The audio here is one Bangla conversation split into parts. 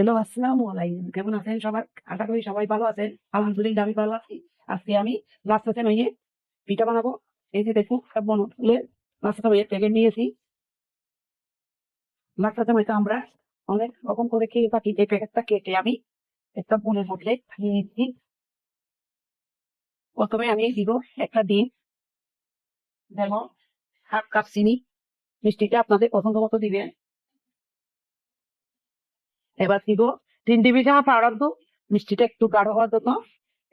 হ্যালো, আসসালামু আলাইকুম। কেমন আছেন সবাই আশা করি সবাই ভালো আছেন। আলহামদুলিল্লাহ, আমি ভালো আছি। আজকে আমি রাস্তা সেমাইয়ে পিঠা বানাবো। এই যে দেখুন, সব বন তুলে রাস্তা সেমাইয়ের প্যাকেট নিয়েছি। রাস্তা সেমাইতে আমরা অনেক রকম করে খেয়ে থাকি। এই প্যাকেটটা কেটে আমি একটা বোনের মধ্যে নিয়ে নিচ্ছি প্রথমে আমি দিব একটা ডিম, যেমন হাফ কাপ চিনি। মিষ্টিটা আপনাদের পছন্দ মতো দিবেন। এবার দিব তিন টেবিল চামচ পাউডার দুধ মিষ্টিটা একটু গাঢ় হওয়ার জন্য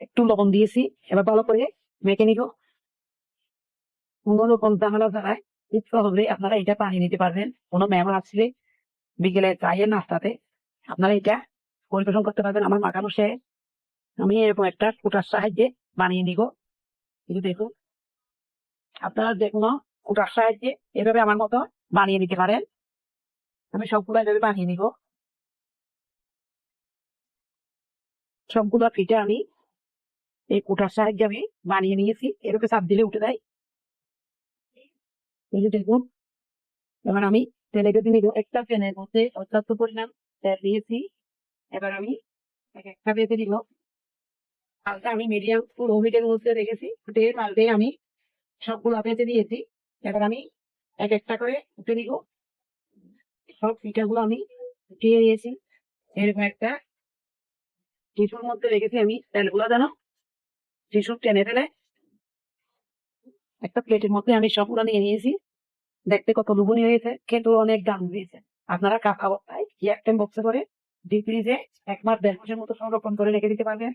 একটু লবণ দিয়েছি। এবার ভালো করে মেখে নিব। কোনো রকম ঝামেলা ছাড়াই খুব সহজে আপনারা এটা বানিয়ে নিতে পারবেন। কোনো মেহমান আসলে বিকেলে চায়ের নাস্তাতে আপনারা এটা পরিবেশন করতে পারবেন। আমার মাখানো সে আমি এরকম একটা কুটার সাহায্যে বানিয়ে নিব। কিন্তু দেখুন। আপনারা যে কোনো কুটার সাহায্যে এভাবে আমার মতো বানিয়ে নিতে পারেন। আমি সবগুলো এভাবে বানিয়ে নিব। সবগুলো পিঠে আমি এই কোটার সাহায্যে আমি বানিয়ে নিয়েছি। এরকম চাপ দিলে উঠে দেয় দেখুন, এবার আমি তেলে কেটে নিব। একটা প্যানের মধ্যে পর্যাপ্ত পরিমাণ তেল দিয়েছি। এবার আমি এক একটা বেঁধে দিব হালকা আমি মিডিয়াম লো হিটের মধ্যে রেখেছি। তেল পাল্টে আমি সবগুলো বেঁধে দিয়েছি এবার আমি এক একটা করে উঠে নিব। সব পিঠাগুলো আমি উঠিয়ে নিয়েছি। এরকম একটা টিস্যুর মধ্যে রেখেছি আমি তেলগুলো যেন টিস্যু টেনে ফেলে একটা প্লেটের মধ্যে আমি সবগুলো নিয়ে নিয়েছি। দেখতে কত লুবনীয় হয়েছে, খেতেও অনেক দাম দিয়েছে আপনারা কাঁচা অবস্থায় একটা বক্সে করে ডিপ ফ্রিজে এক মাস দেড় মাসের মতো সংরক্ষণ করে রেখে দিতে পারবেন।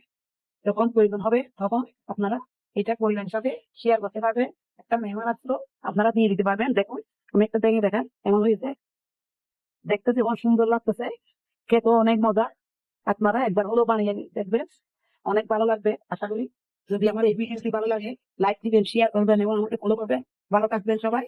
যখন প্রয়োজন হবে তখন আপনারা এটা পরিবারের সাথে শেয়ার করতে পারবেন। একটা মেহমান আসলো, আপনারা দিয়ে দিতে পারবেন। দেখুন, আমি একটা দেখে দেখেন এমন হয়েছে? দেখতে যেমন সুন্দর লাগতেছে, খেতেও অনেক মজা। আপনারা একবার হলো বানিয়ে দেখবেন। অনেক ভালো লাগবে, আশা করি। যদি আমার এই ভিডিওটি ভালো লাগে, লাইক দিবেন শেয়ার করবেন এবং আমাকে ফলো করবেন। ভালো থাকবেন সবাই।